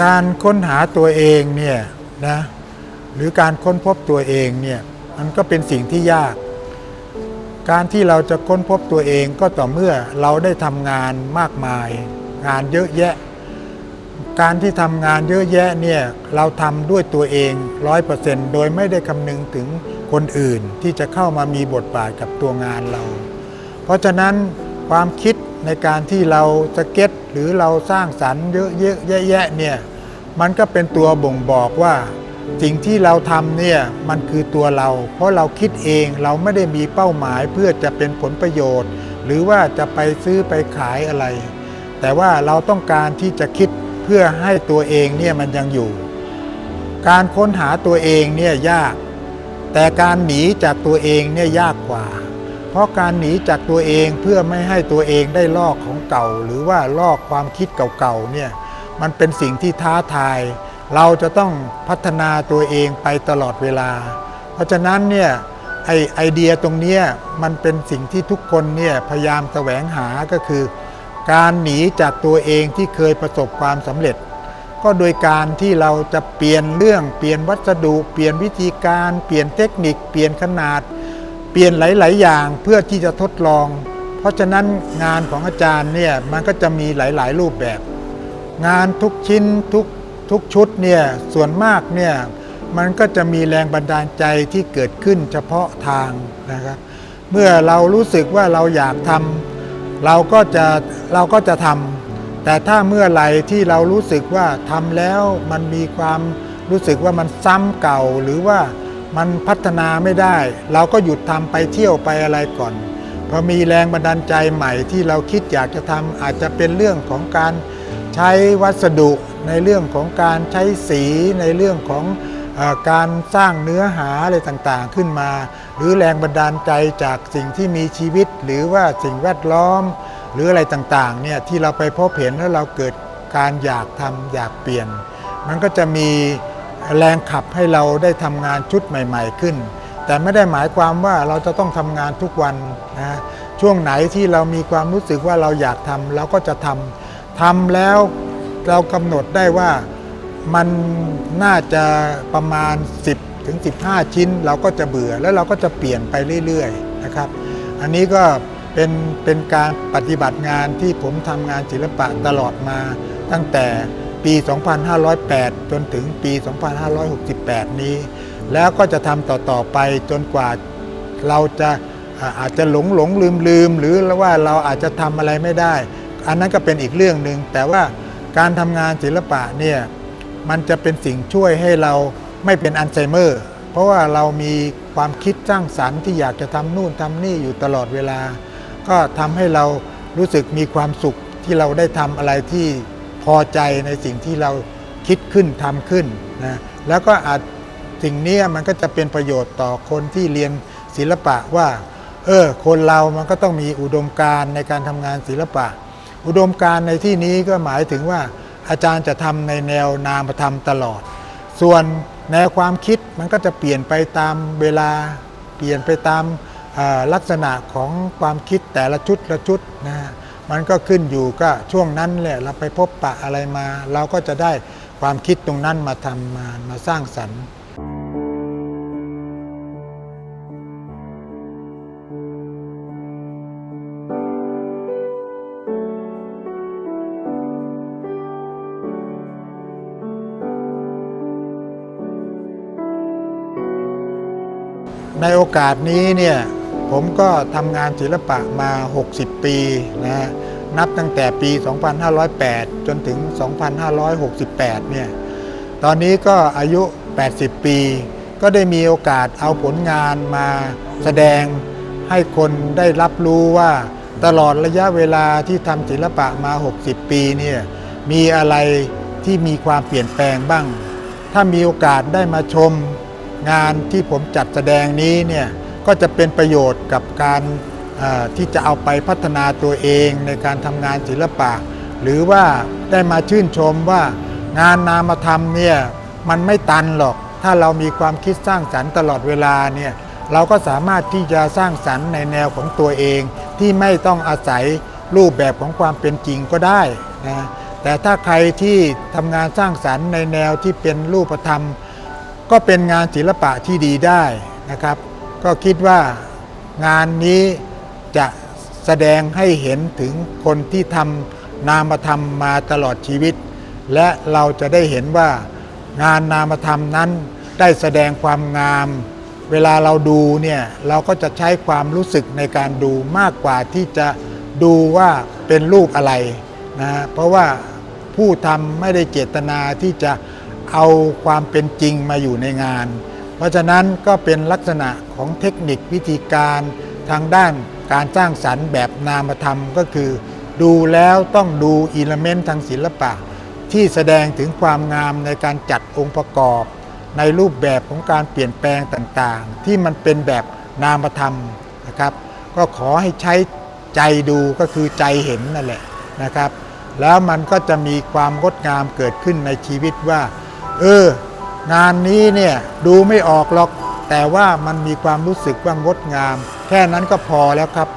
การค้นหาตัวเองเนี่ยนะหรือการค้นพบตัวเองเนี่ยมันก็เป็นสิ่งที่ยาก การที่เราจะค้นพบตัวเองก็ต่อเมื่อเราได้ทำงานมากมาย งานเยอะแยะ การที่ทำงานเยอะแยะเนี่ยเราทำด้วยตัวเองร้อยเปอร์เซนต์โดยไม่ได้คำนึงถึงคนอื่นที่จะเข้ามามีบทบาทกับตัวงานเรา เพราะฉะนั้นความคิด ในการที่เราสเก็ตหรือเราสร้างสรรค์เยอะเยอะแยะเนี่ยมันก็เป็นตัวบ่งบอกว่าสิ่งที่เราทำเนี่ยมันคือตัวเรา เพราะเราคิดเองเราไม่ได้มีเป้าหมายเพื่อจะเป็นผลประโยชน์ หรือว่าจะไปซื้อไปขายอะไร แต่ว่าเราต้องการที่จะคิดเพื่อให้ตัวเองเนี่ยมันยังอยู่ การค้นหาตัวเองเนี่ยยาก แต่การหนีจากตัวเองเนี่ยยากกว่า เพราะการหนีจากตัวเองเพื่อไม่ให้ตัวเองได้ลอกของเก่า หรือว่าลอกความคิดเก่าๆเนี่ยมันเป็นสิ่งที่ท้าทาย เราจะต้องพัฒนาตัวเองไปตลอดเวลา เพราะฉะนั้นเนี่ยไอไอเดียตรงนี้มันเป็นสิ่งที่ทุกคนเนี่ยพยายามแสวงหาก็คือ การหนีจากตัวเองที่เคยประสบความสำเร็จ ก็โดยการที่เราจะเปลี่ยนเรื่องเปลี่ยนวัสดุ เปลี่ยนวิธีการ เปลี่ยนเทคนิค เปลี่ยนขนาด เปลี่ยนหลาย ๆ อย่างเพื่อที่จะทดลอง เพราะฉะนั้นงานของอาจารย์เนี่ยมันก็จะมีหลาย ๆ รูปแบบ งานทุกชิ้นทุกทุกชุดเนี่ยส่วนมากเนี่ยมันก็จะมีแรงบันดาลใจที่เกิดขึ้นเฉพาะทางนะครับ เมื่อเรารู้สึกว่าเราอยากทำเราก็จะเราก็จะทำแต่ถ้าเมื่อไหร่ที่เรารู้สึกว่าทำแล้วมันมีความรู้สึกว่ามันซ้ำเก่าหรือว่า มันพัฒนาไม่ได้ เราก็หยุดทำไปเที่ยวไปอะไรก่อนพอมีแรงบันดาลใจใหม่ที่เราคิดอยากจะทำอาจจะเป็นเรื่องของการใช้วัสดุในเรื่องของการใช้สีในเรื่องของอการสร้างเนื้อหาอะไรต่างๆขึ้นมา หรือแรงบันดาลใจจากสิ่งที่มีชีวิต หรือว่าสิ่งแวดล้อม หรืออะไรต่างๆเนี่ยที่เราไปพบเห็นแล้วเราเกิดการอยากทำอยากเปลี่ยน มันก็จะมี แรงขับให้เราได้ทำงานชุดใหม่ ๆ ขึ้น แต่ไม่ได้หมายความว่าเราจะต้องทำงานทุกวันนะช่วงไหนที่เรามีความรู้สึกว่าเราอยากทำเราก็จะทำทำแล้วเรากำหนดได้ว่ามันน่าจะประมาณ 10ถึง15 ชิ้น เราก็จะเบื่อแล้วเราก็จะเปลี่ยนไปเรื่อยๆนะครับ อันนี้ก็เป็นเป็นการปฏิบัติงานที่ผมทำงานศิลปะตลอดมาตั้งแต่ ปี 2508 จนถึงปี 2568 นี้ แล้วก็จะทำต่อ ๆ ไปจนกว่าเราจะอ่าอาจจะหลงหลงลืมลืมหรือว่าเราอาจจะทำอะไรไม่ได้ อันนั้นก็เป็นอีกเรื่องหนึ่งแต่ว่าการทำงานศิลปะเนี่ยมันจะเป็นสิ่งช่วยให้เราไม่เป็นอัลไซเมอร์ เพราะว่าเรามีความคิดสร้างสรรค์ที่อยากจะทำนู่นทำนี่อยู่ตลอดเวลา ก็ทำให้เรารู้สึกมีความสุขที่เราได้ทำอะไรที่ พอใจในสิ่งที่เราคิดขึ้นทำขึ้นนะแล้วก็อาจสิ่งนี้มันก็จะเป็นประโยชน์ต่อคนที่เรียนศิลปะว่าเออคนเรามันก็ต้องมีอุดมการณ์ในการทำงานศิลปะ อุดมการณ์ในที่นี้ก็หมายถึงว่าอาจารย์จะทำในแนวนามธรรมตลอด ส่วนแนวความคิดมันก็จะเปลี่ยนไปตามเวลาเปลี่ยนไปตามลักษณะของความคิดแต่ละชุดละชุดนะฮะ มันก็ขึ้นอยู่ก็ช่วงนั้นแหละเราไปพบปะอะไรมา เราก็จะได้ความคิดตรงนั้นมาทำมามาสร้างสรรค์ในโอกาสนี้เนี่ย ผมก็ทำงานศิลปะมา 60 ปีนะฮะนับตั้งแต่ปี 2508 จนถึง 2568 เนี่ย ตอนนี้ก็อายุ 80 ปี ก็ได้มีโอกาสเอาผลงานมาแสดงให้คนได้รับรู้ว่าตลอดระยะเวลาที่ทำศิลปะมา 60 ปีเนี่ย มีอะไรที่มีความเปลี่ยนแปลงบ้าง ถ้ามีโอกาสได้มาชมงานที่ผมจัดแสดงนี้เนี่ย ก็จะเป็นประโยชน์กับการที่จะเอาไปพัฒนาตัวเองในการทำงานศิลปะ หรือว่าได้มาชื่นชมว่างานนามธรรมเนี่ยมันไม่ตันหรอก ถ้าเรามีความคิดสร้างสรรค์ตลอดเวลาเนี่ยเราก็สามารถที่จะสร้างสรรค์ในแนวของตัวเอง ที่ไม่ต้องอาศัยรูปแบบของความเป็นจริงก็ได้นะแต่ถ้าใครที่ทำงานสร้างสรรค์ในแนวที่เป็นรูปธรรม ก็เป็นงานศิลปะที่ดีได้นะครับ ก็คิดว่างานนี้จะแสดงให้เห็นถึงคนที่ทำนามธรรมมาตลอดชีวิต และเราจะได้เห็นว่างานนามธรรมนั้นได้แสดงความงาม เวลาเราดูเนี่ยเราก็จะใช้ความรู้สึกในการดูมากกว่าที่จะดูว่าเป็นรูปอะไรนะฮะเพราะว่าผู้ทำไม่ได้เจตนาที่จะเอาความเป็นจริงมาอยู่ในงาน ราะฉะนั้นก็เป็นลักษณะของเทคนิควิธีการทางด้านการสร้างสรรค์แบบนามธรรมก็คือ ดูแล้วต้องดูอิเลเมนต์ทางศิลปะ ที่แสดงถึงความงามในการจัดองค์ประกอบ ในรูปแบบของการเปลี่ยนแปลงต่างๆ ที่มันเป็นแบบนามธรรมนะครับก็ขอให้ใช้ใจดูก็คือใจเห็นนั่นแหละนะครับ แล้วมันก็จะมีความงดงามเกิดขึ้นในชีวิตว่า เออ งานนี้เนี่ยดูไม่ออกหรอก แต่ว่ามันมีความรู้สึกว่างดงาม แค่นั้นก็พอแล้วครับ